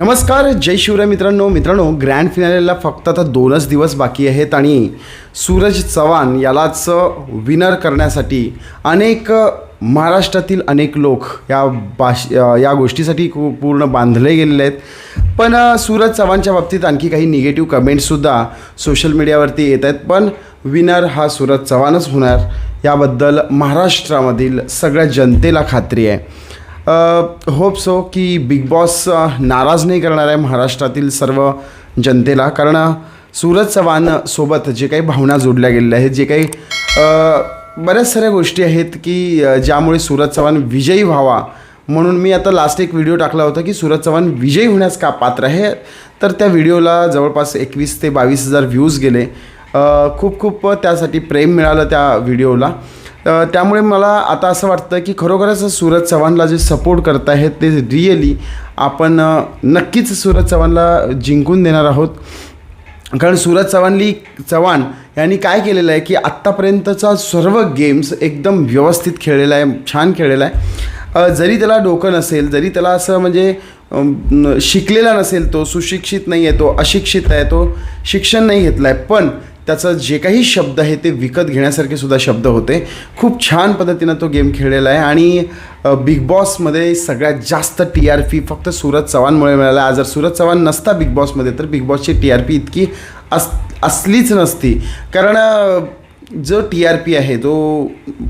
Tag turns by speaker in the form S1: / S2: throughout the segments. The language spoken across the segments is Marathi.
S1: नमस्कार जय शिवराय मित्रांनो. मित्रांनो ग्रँड फिनालेला फक्त आता दोनच दिवस बाकी आहेत आणि सूरज चव्हाण यालाच विनर करण्यासाठी अनेक महाराष्ट्रातील अनेक लोक या भाष या गोष्टीसाठी खूप पूर्ण बांधले गेलेले आहेत. पण सूरज चव्हाणच्या बाबतीत आणखी काही निगेटिव्ह कमेंट्ससुद्धा सोशल मीडियावरती येत आहेत. पण विनर हा सूरज चव्हाणच होणार. याबद्दल महाराष्ट्रामधील सगळ्या जनतेला खात्री आहे. होप सो की बिग बॉस नाराज नाही करणार आहे महाराष्ट्रातील सर्व जनतेला. कारण सूरज चव्हाण सोबत जे काही भावना जोडल्या गेलेल्या आहेत जे काही बऱ्याच साऱ्या गोष्टी आहेत की ज्यामुळे सूरज चव्हाण विजयी व्हावा. म्हणून मी आता लास्ट एक व्हिडिओ टाकला होता की सूरज चव्हाण विजयी होण्यास का पात्र आहे? तर त्या व्हिडिओला जवळपास एकवीस ते बावीस हजार व्ह्यूज गेले. खूप खूप त्यासाठी प्रेम मिळालं त्या व्हिडिओला त्यामुळे मला आता असं वाटतं की खरोखरच सूरज चव्हाणला जे सपोर्ट करत आहेत ते रिअली आपण नक्कीच सूरज चव्हाणला जिंकून देणार आहोत. कारण सूरज चव्हाणली चव्हाण यांनी काय केलेलं आहे की आत्तापर्यंतचा सर्व गेम्स एकदम व्यवस्थित खेळलेला आहे छान खेळलेला आहे. जरी त्याला डोकं नसेल जरी त्याला असं म्हणजे शिकलेला नसेल तो सुशिक्षित नाही आहे तो अशिक्षित आहे तो शिक्षण नाही घेतलं आहे पण त्याचं जे काही शब्द आहे ते विकत घेण्यासारखे सुद्धा शब्द होते. खूप छान पद्धतीनं तो गेम खेळलेला आहे आणि बिग बॉसमध्ये सगळ्यात जास्त टी आर पी फक्त सूरज चव्हाणमुळे मिळाला. आज जर सूरज चव्हाण नसता बिग बॉसमध्ये तर बिग बॉसची टी आर पी इतकी अस असलीच नसती. कारण जो टी आर पी आहे तो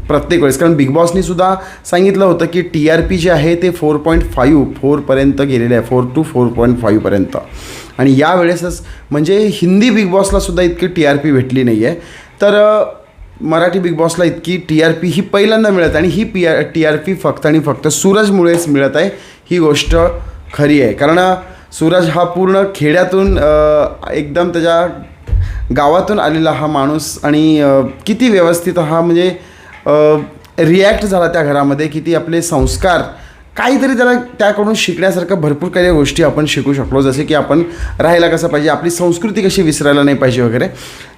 S1: प्रत्येक वेळेस कारण बिग बॉसनी सुद्धा सांगितलं होतं की टी आर पी जे आहे ते फोर पॉईंट फाईव्ह फोरपर्यंत गेलेले आहे फोर टू फोर पॉईंट फाईव्हपर्यंत आणि यावेळेसच म्हणजे हिंदी बिग बॉसला सुद्धा इतकी टी आर पी भेटली नाही आहे तर मराठी बिग बॉसला इतकी टी आर पी ही पहिल्यांदा मिळत आणि ही P R T R P फक्त आणि फक्त सूरजमुळेच मिळत आहे ही गोष्ट खरी आहे. कारण सूरज हा पूर्ण खेड्यातून एकदम त्याच्या गावातून आलेला हा माणूस आणि किती व्यवस्थित हा म्हणजे रिॲक्ट झाला त्या घरामध्ये किती आपले संस्कार काहीतरी त्याला त्याकडून शिकण्यासारखं भरपूर काही गोष्टी आपण शिकू शकलो. जसे की आपण राहायला कसं पाहिजे आपली संस्कृती कशी विसरायला नाही पाहिजे वगैरे.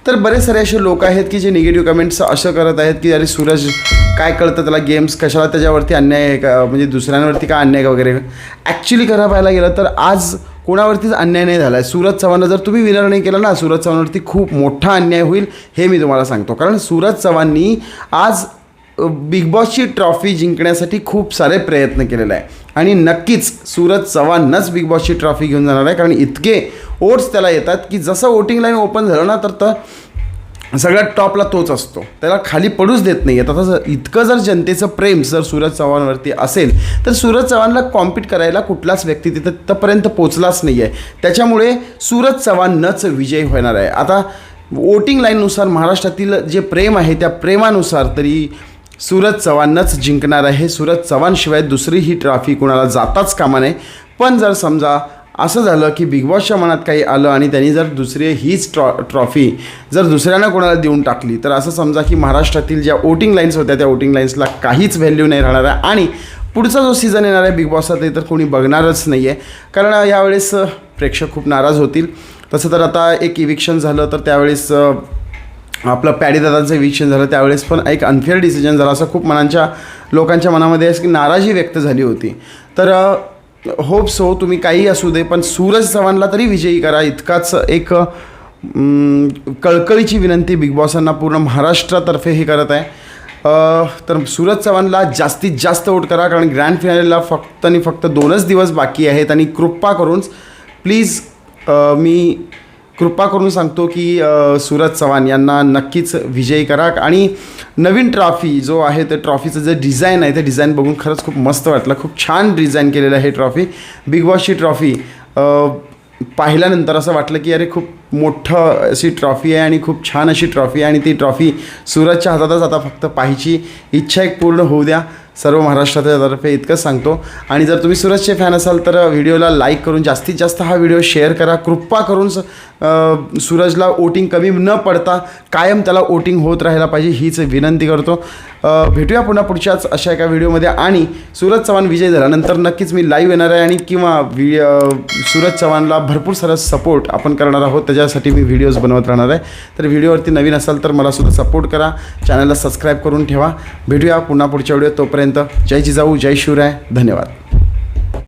S1: तर बरेच सारे असे लोक आहेत की जे निगेटिव्ह कमेंट्स असं करत आहेत की अरे सूरज काय कळतं त्याला गेम्स कशाला त्याच्यावरती अन्याय आहे का म्हणजे दुसऱ्यांवरती काय अन्याय का वगैरे? ॲक्च्युली खरं पाहायला गेलं तर आज कोणावरतीच अन्याय नाही झाला आहे सूरज चव्हाणला जर तुम्ही विनर नाही केला ना सूरज चव्हाणवरती खूप मोठा अन्याय होईल हे मी तुम्हाला सांगतो. कारण सूरज चव्हाणनी आज बिग बॉसची ट्रॉफी जिंकण्यासाठी खूप सारे प्रयत्न केलेले आहे आणि नक्कीच सूरज चव्हाणच बिग बॉसची ट्रॉफी घेऊन जाणार आहे. कारण इतके ओट्स त्याला येतात की जसं वोटिंग लाईन ओपन झालं ना तर तर सगळ्यात टॉपला तोच असतो. त्याला खाली पडूच देत नाही आता जर इतकं जर जनतेचं प्रेम जर सूरज चव्हाणवरती असेल तर सूरज चव्हाणला कॉम्पीट करायला कुठलाच व्यक्ती तिथं तिथपर्यंत पोचलाच नाही आहे त्याच्यामुळे सूरज चव्हाणच विजयी होणार आहे. आता वोटिंग लाईननुसार महाराष्ट्रातील जे प्रेम आहे त्या प्रेमानुसार तरी सूरज चव्हाणच जिंकणार आहे. सूरज चव्हाणशिवाय दुसरी ही ट्रॉफी कुणाला जाताच कामा नये. पण जर समजा असं झालं की बिग बॉसच्या मनात काही आलं आणि त्यांनी जर दुसरी हीच ट्रॉ ट्रॉफी जर दुसऱ्यांना कोणाला देऊन टाकली तर असं समजा की महाराष्ट्रातील ज्या वोटिंग लाईन्स होत्या त्या वोटिंग लाईन्सला काहीच व्हॅल्यू नाही राहणार आहे आणि पुढचा जो सीझन येणार आहे बिग बॉसचा ते तर कोणी बघणारच नाही आहे कारण यावेळेस प्रेक्षक खूप नाराज होतील. तसं तर आता एक इविक्शन झालं तर त्यावेळेस आपलं पॅडीदादांचं इविक्शन झालं. त्यावेळेस पण एक अनफेअर डिसिजन झालं असं खूप मनांच्या लोकांच्या मनामध्ये असं की नाराजी व्यक्त झाली होती. तर होप सो तुम्ही काही असू दे पण सूरज चव्हाणला तरी विजयी करा. इतकाच एक कळकळीची विनंती बिग बॉसांना पूर्ण महाराष्ट्रातर्फे हे करत आहे. तर सूरज चव्हाणला जास्तीत जास्त वोट करा कारण ग्रँड फिनालेला फक्त आणि फक्त दोनच दिवस बाकी आहेत आणि कृपा करून प्लीज मी कृपा करून सांगतो की सूरज चव्हाण यांना नक्कीच विजयी करा. आणि नवीन ट्रॉफी जो आहे ते ट्रॉफीचं जे डिझाईन आहे ते डिझाईन बघून खरंच खूप मस्त वाटलं. खूप छान डिझाईन केलेलं आहे ट्रॉफी. बिग बॉसची ट्रॉफी. पाहिल्यानंतर असं वाटलं की अरे खूप मोठं अशी ट्रॉफी आहे आणि खूप छान अशी ट्रॉफी आहे आणि ती ट्रॉफी सूरजच्या हातातच आता फक्त पाहायची इच्छा एक पूर्ण होऊ द्या. सर्व महाराष्ट्राच्या तर्फे इतकंच सांगतो. आणि जर तुम्ही सूरजचे फॅन असाल तर व्हिडिओला लाईक करून जास्तीत जास्त हा व्हिडिओ शेअर करा. कृपा करून सूरजला वोटिंग कमी न पडता कायम त्याला वोटिंग होत राहायला पाहिजे हीच विनंती करतो. भेटूया पुन्हा पुढच्याच अशा एका व्हिडिओमध्ये. आणि सूरज चव्हाण विजय झाल्यानंतर नक्कीच मी लाईव्ह येणार आहे आणि किंवा वि सूरज चव्हाणला भरपूर सारा सपोर्ट आपण करणार आहोत. त्याच्या त्याच्यासाठी मी व्हिडिओज बनवत राहणार आहे. तर व्हिडिओवरती नवीन असाल तर मला सुद्धा सपोर्ट करा. चॅनलला सबस्क्राईब करून ठेवा. भेटूया पुन्हा पुढच्या व्हिडिओ तोपर्यंत. जय जिजाऊ जय शिवराय. धन्यवाद.